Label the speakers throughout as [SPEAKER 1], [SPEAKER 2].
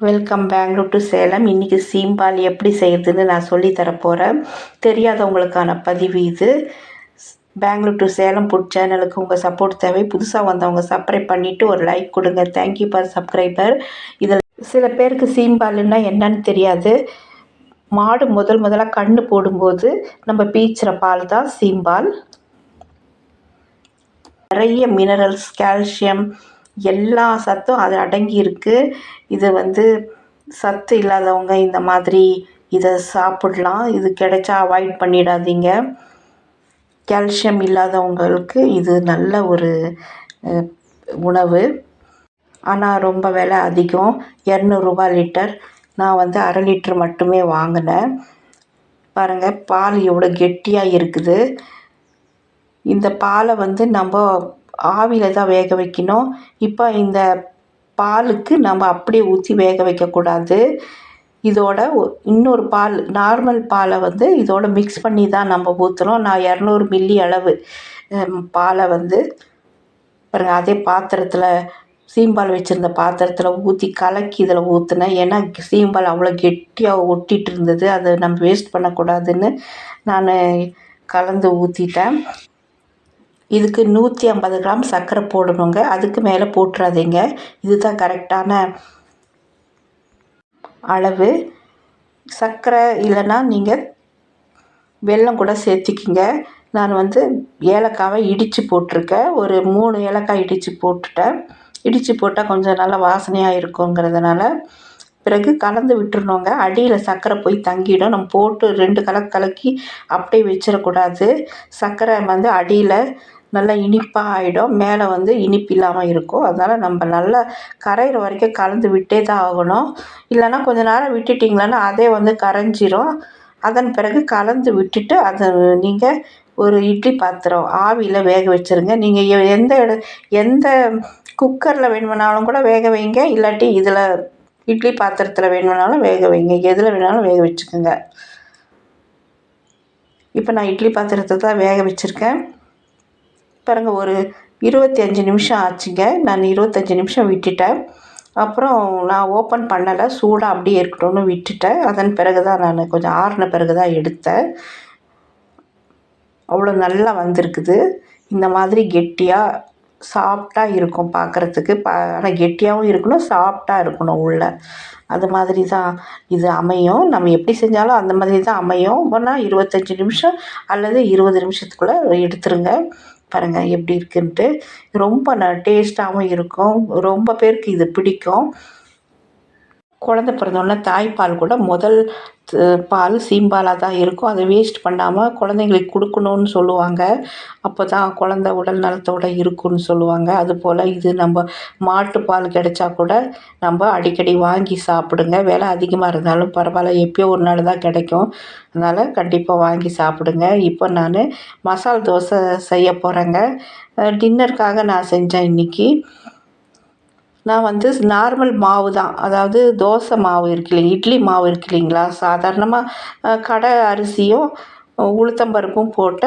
[SPEAKER 1] Welcome Bangalore to Salem இன்றைக்கி சீம்பால் எப்படி செய்கிறதுன்னு நான் சொல்லித்தர போகிறேன் தெரியாதவங்களுக்கான பதிவு இது. பெங்களூர் டு சேலம் ஃபுட் சேனலுக்கு உங்கள் சப்போர்ட் தேவை. புதுசாக வந்தவங்க சப்ஸ்கிரைப் பண்ணிவிட்டு ஒரு லைக் கொடுங்க. தேங்க்யூ ஃபார் சப்ஸ்கிரைபர் இதில் சில பேருக்கு சீம்பாலுன்னா என்னன்னு தெரியாது. மாடு முதல் முதலாக கன்று போடும்போது நம்ம பீச்சுற பால் தான் சீம்பால் நிறைய மினரல்ஸ் கால்சியம் எல்லா சத்தும் அது அடங்கி இருக்குது இது வந்து சத்து இல்லாதவங்க இந்த மாதிரி இதை சாப்பிட்லாம். இது கிடைச்சா அவாய்ட் பண்ணிடாதீங்க. கால்சியம் இல்லாதவங்களுக்கு இது நல்ல ஒரு உணவு. ஆனால் ரொம்ப விலை அதிகம். இரநூறுபா லிட்டர். நான் வந்து அரை லிட்டர் மட்டுமே வாங்கினேன். பாருங்கள் பால் எவ்வளோ கெட்டியாக இருக்குது. இந்த பாலை வந்து நம்ம ஆவியில் தான் வேக வைக்கணும். இப்போ இந்த பாலுக்கு நம்ம அப்படியே ஊற்றி வேக வைக்கக்கூடாது. இதோட இன்னொரு பால் நார்மல் பாலை வந்து இதோட மிக்ஸ் பண்ணி தான் நம்ம ஊற்றுறோம் நான் இரநூறு மில்லி அளவு பாலை வந்து பாருங்க அதே பாத்திரத்தில் சீம்பால் வச்சுருந்த பாத்திரத்தில் ஊற்றி கலக்கி இதில் ஊற்றினேன் ஏன்னா சீம்பால் அவ்வளோ கெட்டியாக ஒட்டிகிட்டு இருந்தது. அதை நம்ம வேஸ்ட் பண்ணக்கூடாதுன்னு நான் கலந்து ஊற்றிட்டேன் இதுக்கு நூற்றி ஐம்பது கிராம் சர்க்கரை போடணுங்க. அதுக்கு மேலே போட்டுறாதீங்க. இதுதான் கரெக்டான அளவு. சர்க்கரை இல்லைன்னா நீங்கள் வெல்லம் கூட சேர்த்திக்கிங்க. நான் வந்து ஏலக்காவை இடித்து போட்டிருக்கேன். ஒரு மூணு ஏலக்காய் இடித்து போட்டுட்டேன். இடித்து போட்டால் கொஞ்சம் நல்லா வாசனையாக இருக்குங்கிறதுனால பிறகு கலந்து விட்டுருணுங்க அடியில் சர்க்கரை போய் தங்கிடும். நம்ம போட்டு ரெண்டு கலக்கு கலக்கி அப்படியே வச்சிடக்கூடாது. சர்க்கரை வந்து அடியில் நல்லா இனிப்பாக ஆகிடும் மேலே வந்து இனிப்பு இல்லாமல் இருக்கும். அதனால் நம்ம நல்லா கரையிற வரைக்கும் கலந்து விட்டே தான் ஆகணும். இல்லைன்னா கொஞ்ச நேரம் விட்டுட்டிங்களான்னா அதே வந்து கரைஞ்சிரும். அதன் பிறகு கலந்து விட்டுட்டு அதை நீங்கள் ஒரு இட்லி பாத்திரம் ஆவியில் வேக வச்சுருங்க. நீங்கள் எந்த இட எந்த குக்கரில் வேணுமானாலும் கூட வேக வைங்க. இல்லாட்டி இதில் இட்லி பாத்திரத்தில் வேணுமானாலும் வேக வைங்க. எதில் வேணாலும் வேக வச்சுக்கோங்க. இப்போ நான் இட்லி பாத்திரத்தை தான் வேக வச்சுருக்கேன். பாருங்கள் ஒரு இருபத்தி அஞ்சு நிமிஷம் ஆச்சுங்க. நான் இருபத்தஞ்சி நிமிஷம் விட்டுட்டேன். அப்புறம் நான் ஓப்பன் பண்ணலை சூடாக அப்படியே இருக்கட்டும்னு விட்டுட்டேன். அதன் பிறகு தான் நான் கொஞ்சம் ஆறின பிறகு தான் எடுத்தேன். அவ்வளோ நல்லா வந்திருக்குது. இந்த மாதிரி கெட்டியாக சாஃப்டாக இருக்கும் பார்க்குறதுக்கு பா ஆனால் கெட்டியாகவும் இருக்கணும் சாஃப்டாக இருக்கணும் உள்ள. அது மாதிரி தான் இது அமையும். நம்ம எப்படி செஞ்சாலும் அந்த மாதிரி தான் அமையும். ஒன்றா இருபத்தஞ்சி நிமிஷம் அல்லது இருபது நிமிஷத்துக்குள்ளே எடுத்துருங்க. பாருங்கள் எப்படி இருக்குன்ட்டு. ரொம்ப ந டேஸ்ட்டாகவும் இருக்கும். ரொம்ப பேருக்கு இது பிடிக்கும். குழந்த பிறந்தோடனே தாய்ப்பால் கூட முதல் பால் சீம்பாலாக தான் இருக்கும். அதை வேஸ்ட் பண்ணாமல் குழந்தைங்களுக்கு கொடுக்கணுன்னு சொல்லுவாங்க. அப்போ தான் குழந்த உடல் நலத்தோடு இருக்குன்னு சொல்லுவாங்க. அதுபோல் இது நம்ம மாட்டுப்பால் கிடைச்சா கூட நம்ம அடிக்கடி வாங்கி சாப்பிடுங்க. விலை அதிகமாக இருந்தாலும் பரவாயில்ல. எப்பயோ ஒரு நாள் தான் கிடைக்கும். அதனால் கண்டிப்பாக வாங்கி சாப்பிடுங்க. இப்போ நான் மசால் தோசை செய்ய போகிறேங்க டின்னருக்காக நான் செஞ்சேன் இன்றைக்கி நான் வந்து நார்மல் மாவு தான் அதாவது தோசை மாவு இருக்கு இல்லைங்க இட்லி மாவு இருக்கு இல்லைங்களா? சாதாரணமாக கடை அரிசியும் உளுத்தம்பருப்பும் போட்ட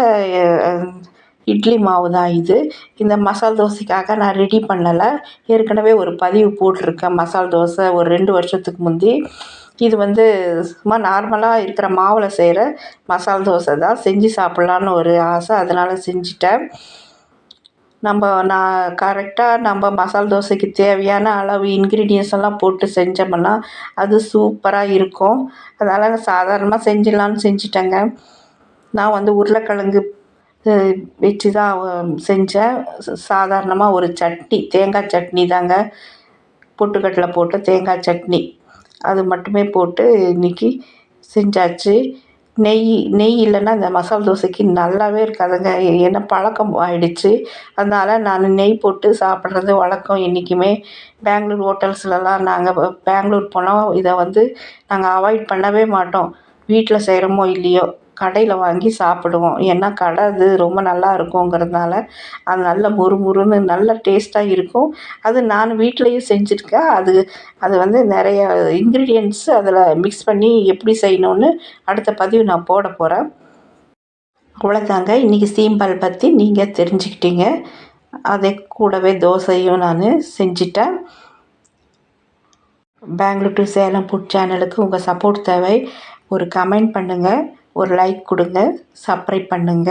[SPEAKER 1] இட்லி மாவு தான் இது. இந்த மசால் தோசைக்காக நான் ரெடி பண்ணலை. ஏற்கனவே ஒரு பதிவு போட்டிருக்கேன். மசால் தோசை ஒரு ரெண்டு வருஷத்துக்கு முந்தி. இது வந்து சும்மா நார்மலாக இருக்கிற மாவில் செய்கிற மசால் தோசை தான் செஞ்சு சாப்பிட்லான்னு ஒரு ஆசை. அதனால் செஞ்சிட்டேன். நம்ம நான் கரெக்டாக நம்ம மசால் தோசைக்கு தேவையான அளவு இன்க்ரீடியன்ஸ் எல்லாம் போட்டு செஞ்சோம்னா அது சூப்பராக இருக்கும். அதனால் நான் சாதாரணமாக செஞ்சிடலான்னு செஞ்சிட்டேங்க. நான் வந்து உருளைக்கிழங்கு வச்சு தான் செஞ்சேன். சாதாரணமாக ஒரு சட்னி தேங்காய் சட்னி தாங்க. பொட்டுக்கடலை போட்டு தேங்காய் சட்னி. அது மட்டுமே போட்டு இன்றைக்கி செஞ்சாச்சு. நெய் நெய் இல்லைன்னா இந்த மசால் தோசைக்கு நல்லாவே இருக்காதுங்க. ஏன்னா பழக்கம் ஆயிடுச்சு. அதனால் நான் நெய் போட்டு சாப்பிட்றது வழக்கம் என்றைக்குமே பெங்களூர் ஹோட்டல்ஸ்லலாம் நாங்கள் பெங்களூர் போனால் இதை வந்து நாங்கள் அவாய்ட் பண்ணவே மாட்டோம். வீட்டில் செய்கிறோமோ இல்லையோ கடையில் வாங்கி சாப்பிடுவோம். ஏன்னா கடை அது ரொம்ப நல்லா இருக்குங்கிறதுனால அது நல்ல முறுமுறுன்னு நல்ல டேஸ்ட்டாக இருக்கும். அது நான் வீட்லேயும் செஞ்சுருக்கேன். அது அது வந்து நிறைய இன்க்ரீடியன்ட்ஸ் அதில் மிக்ஸ் பண்ணி எப்படி செய்யணுன்னு அடுத்த பதிவு நான் போட போகிறேன் அவ்வளோதாங்க இன்றைக்கி சீம்பால் பற்றி நீங்கள் தெரிஞ்சுக்கிட்டீங்க. அதை கூடவே தோசையும் நான் செஞ்சிட்டேன். பெங்களூர் டு சேலம் ஃபுட் சேனலுக்கு உங்கள் சப்போர்ட் தேவை. ஒரு கமெண்ட் பண்ணுங்கள் ஒரு லைக் கொடுங்க சப்ஸ்கிரைப் பண்ணுங்கள்